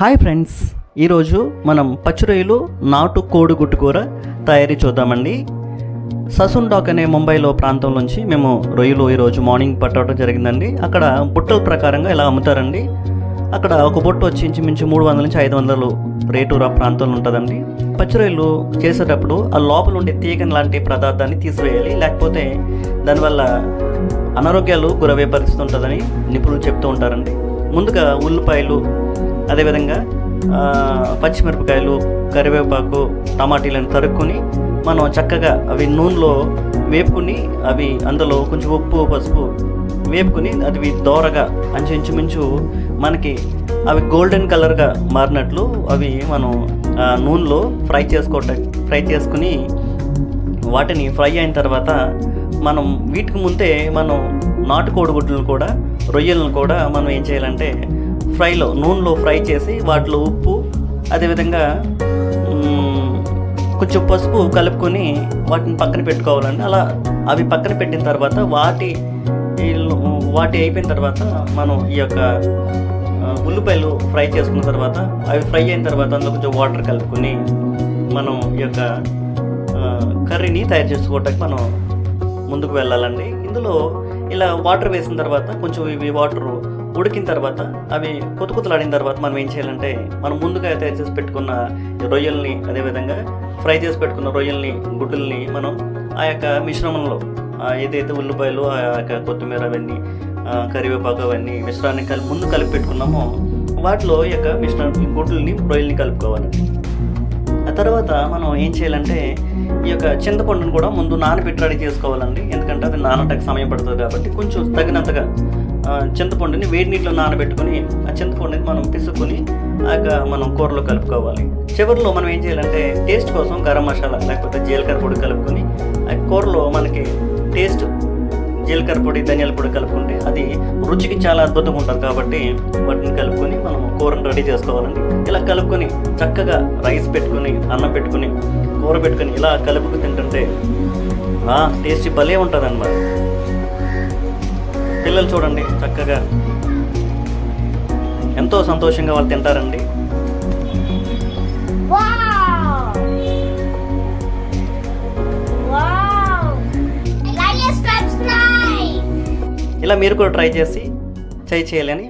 Hi friends ఈరోజు మనం పచ్చి రొయ్యలు నాటు కోడిగుడ్డు కూర తయారీ చూద్దామండి. ససున్ డాక్ అనే ముంబైలో ప్రాంతం నుంచి మేము రొయ్యలు ఈరోజు మార్నింగ్ పట్టడం జరిగిందండి. అక్కడ బుట్టల ప్రకారంగా ఇలా అమ్ముతారండి. అక్కడ ఒక బుట్ట వచ్చి ఇంచుమించు మూడు వందల నుంచి ఐదు వందలు రేటు రా ప్రాంతంలో ఉంటుందండి. పచ్చి రొయ్యలు చేసేటప్పుడు ఆ లోపల ఉండే తీగని లాంటి పదార్థాన్ని తీసివేయాలి. లేకపోతే దానివల్ల అనారోగ్యాలు గురవే పరిస్థితి ఉంటుందని నిపుణులు చెప్తూ ఉంటారండి. ముందుగా ఉల్లిపాయలు అదేవిధంగా పచ్చిమిరపకాయలు కరివేపాకు టమాటీలను తరుక్కొని మనం చక్కగా అవి నూనెలో వేపుకుని అవి అందులో కొంచెం ఉప్పు పసుపు వేపుకుని అది దోరగా అంచు ఇంచుమించు మనకి అవి గోల్డెన్ కలర్గా మారినట్లు అవి మనం ఆ నూనెలో ఫ్రై చేసుకోవటం ఫ్రై చేసుకుని వాటిని ఫ్రై అయిన తర్వాత మనం వీటికి ముందే మనం నాటుకోడి గుడ్లను కూడా రొయ్యలను కూడా మనం ఏం చేయాలంటే ఫ్రైలో నూనెలో ఫ్రై చేసి వాటిలో ఉప్పు అదేవిధంగా కొంచెం పసుపు కలుపుకొని వాటిని పక్కన పెట్టుకోవాలండి. అలా అవి పక్కన పెట్టిన తర్వాత వాటి వాటి అయిపోయిన తర్వాత మనం ఈ యొక్క ఉల్లిపాయలు ఫ్రై చేసుకున్న తర్వాత అవి ఫ్రై అయిన తర్వాత అందులో కొంచెం వాటర్ కలుపుకొని మనం ఈ యొక్క కర్రీని తయారు చేసుకోవటానికి మనం ముందుకు వెళ్ళాలండి. ఇందులో ఇలా వాటర్ వేసిన తర్వాత కొంచెం ఇవి వాటరు ఉడికిన తర్వాత అవి కొత్త కొత్తలాడిన తర్వాత మనం ఏం చేయాలంటే మనం ముందుగా తయారు చేసి పెట్టుకున్న రొయ్యల్ని అదేవిధంగా ఫ్రై చేసి పెట్టుకున్న రొయ్యల్ని గుడ్డుల్ని మనం ఆ యొక్క మిశ్రమంలో ఏదైతే ఉల్లిపాయలు ఆ యొక్క కొత్తిమీర అవన్నీ కరివేపాకు అవన్నీ మిశ్రాన్ని కలిపి ముందు కలిపి పెట్టుకున్నామో వాటిలో యొక్క మిశ్రమం గుడ్డుల్ని రొయ్యల్ని కలుపుకోవాలి. ఆ తర్వాత మనం ఏం చేయాలంటే ఈ యొక్క చింతపండును కూడా ముందు నానబెట్టి రెడీ చేసుకోవాలండి. ఎందుకంటే అది నానటానికి సమయం పడుతుంది కాబట్టి కొంచెం తగినంతగా చింతపండుని వేడి నీటిలో నానబెట్టుకొని ఆ చింతపండుని మనం పిసుకొని ఆ యొక్క మనం కూరలో కలుపుకోవాలి. చివరిలో మనం ఏం చేయాలంటే టేస్ట్ కోసం గరం మసాలా లేకపోతే జీలకర్ర పొడి కలుపుకొని ఆ కూరలో మనకి జీలకర్ర పొడి ధనియాల పొడి కలుపుకుంటే అది రుచికి చాలా అద్భుతంగా ఉంటుంది కాబట్టి వాటిని కలుపుకొని మనం కూరను రెడీ చేసుకోవాలండి. ఇలా కలుపుకొని చక్కగా రైస్ పెట్టుకొని అన్నం పెట్టుకొని కూర పెట్టుకొని ఇలా కలుపుకు తింటుంటే ఆ టేస్ట్ భలే ఉంటుంది అన్నమాట పిల్లలు చూడండి చక్కగా ఎంతో సంతోషంగా వాళ్ళు తింటారండి. ఇలా మీరు కూడా ట్రై చేసి చేయి చేయాలని